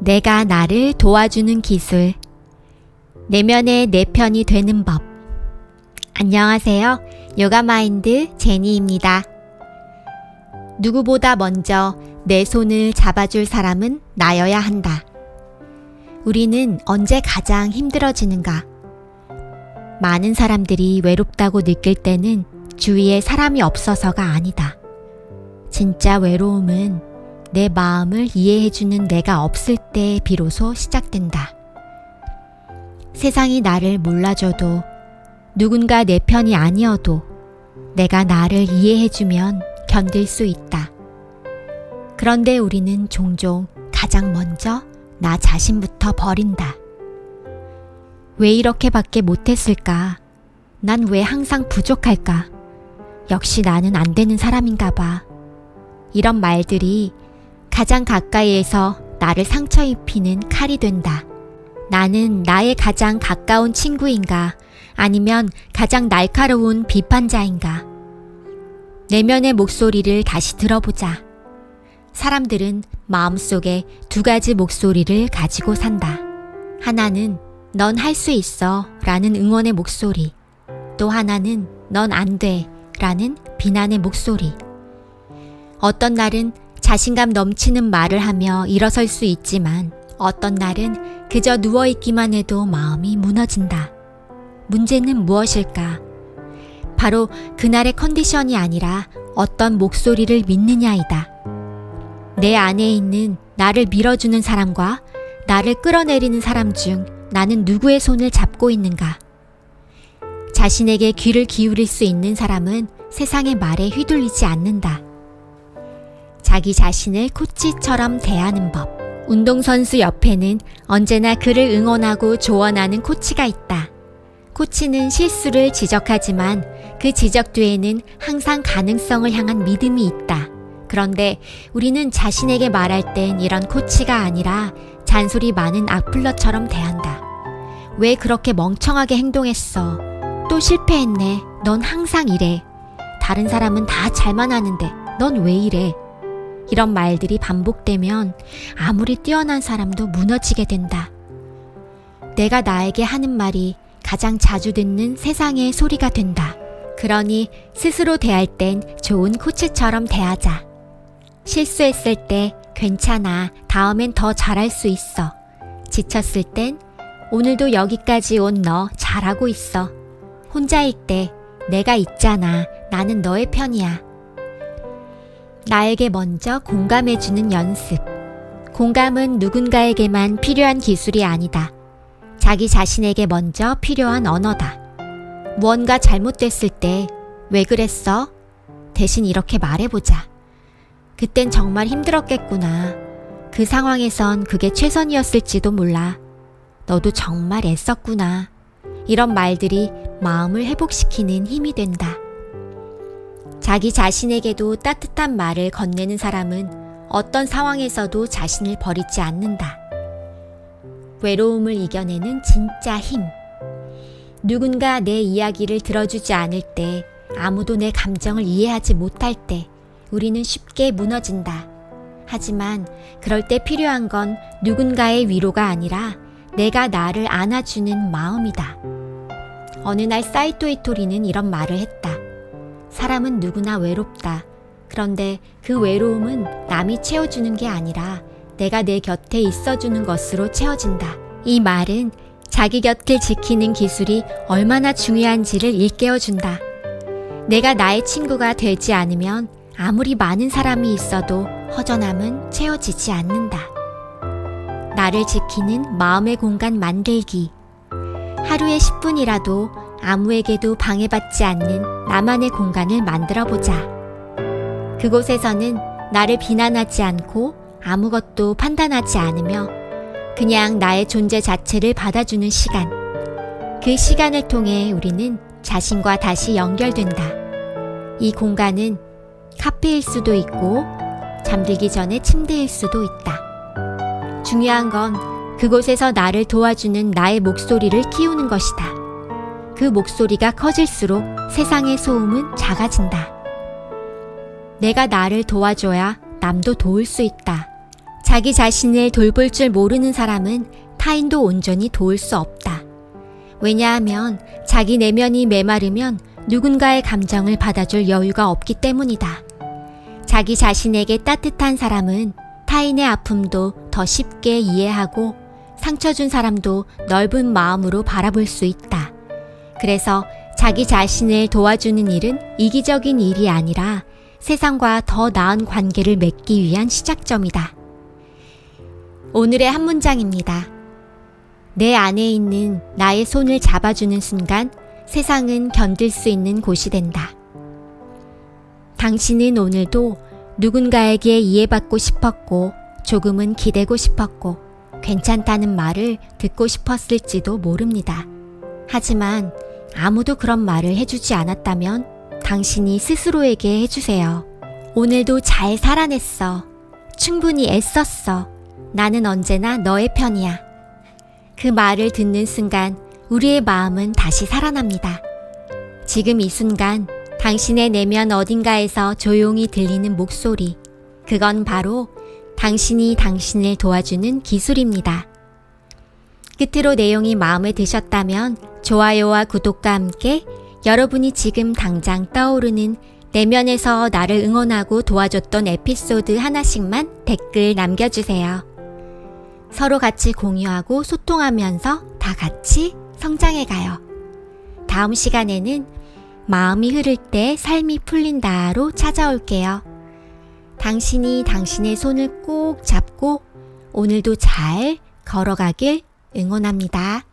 내가 나를 도와주는 기술. 내면의 내 편이 되는 법. 안녕하세요. 요가 마인드 제니입니다. 누구보다 먼저 내 손을 잡아줄 사람은 나여야 한다. 우리는 언제 가장 힘들어지는가? 많은 사람들이 외롭다고 느낄 때는 주위에 사람이 없어서가 아니다. 진짜 외로움은 내 마음을 이해해주는 내가 없을 때 비로소 시작된다. 세상이 나를 몰라줘도 누군가 내 편이 아니어도 내가 나를 이해해주면 견딜 수 있다. 그런데 우리는 종종 가장 먼저 나 자신부터 버린다. 왜 이렇게밖에 못했을까? 난 왜 항상 부족할까? 역시 나는 안 되는 사람인가 봐. 이런 말들이 가장 가까이에서 나를 상처 입히는 칼이 된다. 나는 나의 가장 가까운 친구인가? 아니면 가장 날카로운 비판자인가? 내면의 목소리를 다시 들어보자. 사람들은 마음속에 두 가지 목소리를 가지고 산다. 하나는 넌 할 수 있어 라는 응원의 목소리. 또 하나는 넌 안 돼 라는 비난의 목소리. 어떤 날은 자신감 넘치는 말을 하며 일어설 수 있지만 어떤 날은 그저 누워있기만 해도 마음이 무너진다. 문제는 무엇일까? 바로 그날의 컨디션이 아니라 어떤 목소리를 믿느냐이다. 내 안에 있는 나를 밀어주는 사람과 나를 끌어내리는 사람 중 나는 누구의 손을 잡고 있는가? 자신에게 귀를 기울일 수 있는 사람은 세상의 말에 휘둘리지 않는다. 자기 자신을 코치처럼 대하는 법. 운동선수 옆에는 언제나 그를 응원하고 조언하는 코치가 있다. 코치는 실수를 지적하지만 그 지적 뒤에는 항상 가능성을 향한 믿음이 있다. 그런데 우리는 자신에게 말할 땐 이런 코치가 아니라 잔소리 많은 악플러처럼 대한다. 왜 그렇게 멍청하게 행동했어? 또 실패했네. 넌 항상 이래. 다른 사람은 다 잘만 하는데 넌 왜 이래? 이런 말들이 반복되면 아무리 뛰어난 사람도 무너지게 된다. 내가 나에게 하는 말이 가장 자주 듣는 세상의 소리가 된다. 그러니 스스로 대할 땐 좋은 코치처럼 대하자. 실수했을 때 괜찮아. 다음엔 더 잘할 수 있어. 지쳤을 땐 오늘도 여기까지 온 너 잘하고 있어. 혼자일 때 내가 있잖아. 나는 너의 편이야. 나에게 먼저 공감해주는 연습. 공감은 누군가에게만 필요한 기술이 아니다. 자기 자신에게 먼저 필요한 언어다. 무언가 잘못됐을 때, 왜 그랬어? 대신 이렇게 말해보자. 그땐 정말 힘들었겠구나. 그 상황에선 그게 최선이었을지도 몰라. 너도 정말 애썼구나. 이런 말들이 마음을 회복시키는 힘이 된다. 자기 자신에게도 따뜻한 말을 건네는 사람은 어떤 상황에서도 자신을 버리지 않는다. 외로움을 이겨내는 진짜 힘. 누군가 내 이야기를 들어주지 않을 때, 아무도 내 감정을 이해하지 못할 때, 우리는 쉽게 무너진다. 하지만 그럴 때 필요한 건 누군가의 위로가 아니라 내가 나를 안아주는 마음이다. 어느 날 사이토 이토리는 이런 말을 했다. 사람은 누구나 외롭다. 그런데 그 외로움은 남이 채워주는 게 아니라 내가 내 곁에 있어주는 것으로 채워진다. 이 말은 자기 곁을 지키는 기술이 얼마나 중요한지를 일깨워준다. 내가 나의 친구가 되지 않으면 아무리 많은 사람이 있어도 허전함은 채워지지 않는다. 나를 지키는 마음의 공간 만들기. 하루에 10분이라도 아무에게도 방해받지 않는 나만의 공간을 만들어 보자. 그곳에서는 나를 비난하지 않고 아무것도 판단하지 않으며 그냥 나의 존재 자체를 받아주는 시간. 그 시간을 통해 우리는 자신과 다시 연결된다. 이 공간은 카페일 수도 있고 잠들기 전에 침대일 수도 있다. 중요한 건 그곳에서 나를 도와주는 나의 목소리를 키우는 것이다. 그 목소리가 커질수록 세상의 소음은 작아진다. 내가 나를 도와줘야 남도 도울 수 있다. 자기 자신을 돌볼 줄 모르는 사람은 타인도 온전히 도울 수 없다. 왜냐하면 자기 내면이 메마르면 누군가의 감정을 받아줄 여유가 없기 때문이다. 자기 자신에게 따뜻한 사람은 타인의 아픔도 더 쉽게 이해하고 상처 준 사람도 넓은 마음으로 바라볼 수 있다. 그래서 자기 자신을 도와주는 일은 이기적인 일이 아니라 세상과 더 나은 관계를 맺기 위한 시작점이다. 오늘의 한 문장입니다. 내 안에 있는 나의 손을 잡아주는 순간 세상은 견딜 수 있는 곳이 된다. 당신은 오늘도 누군가에게 이해받고 싶었고 조금은 기대고 싶었고 괜찮다는 말을 듣고 싶었을지도 모릅니다. 하지만 아무도 그런 말을 해주지 않았다면 당신이 스스로에게 해주세요. 오늘도 잘 살아냈어. 충분히 애썼어. 나는 언제나 너의 편이야. 그 말을 듣는 순간 우리의 마음은 다시 살아납니다. 지금 이 순간 당신의 내면 어딘가에서 조용히 들리는 목소리. 그건 바로 당신이 당신을 도와주는 기술입니다. 끝으로 내용이 마음에 드셨다면 좋아요와 구독과 함께 여러분이 지금 당장 떠오르는 내면에서 나를 응원하고 도와줬던 에피소드 하나씩만 댓글 남겨주세요. 서로 같이 공유하고 소통하면서 다 같이 성장해가요. 다음 시간에는 마음이 흐를 때 삶이 풀린다로 찾아올게요. 당신이 당신의 손을 꼭 잡고 오늘도 잘 걸어가길 응원합니다.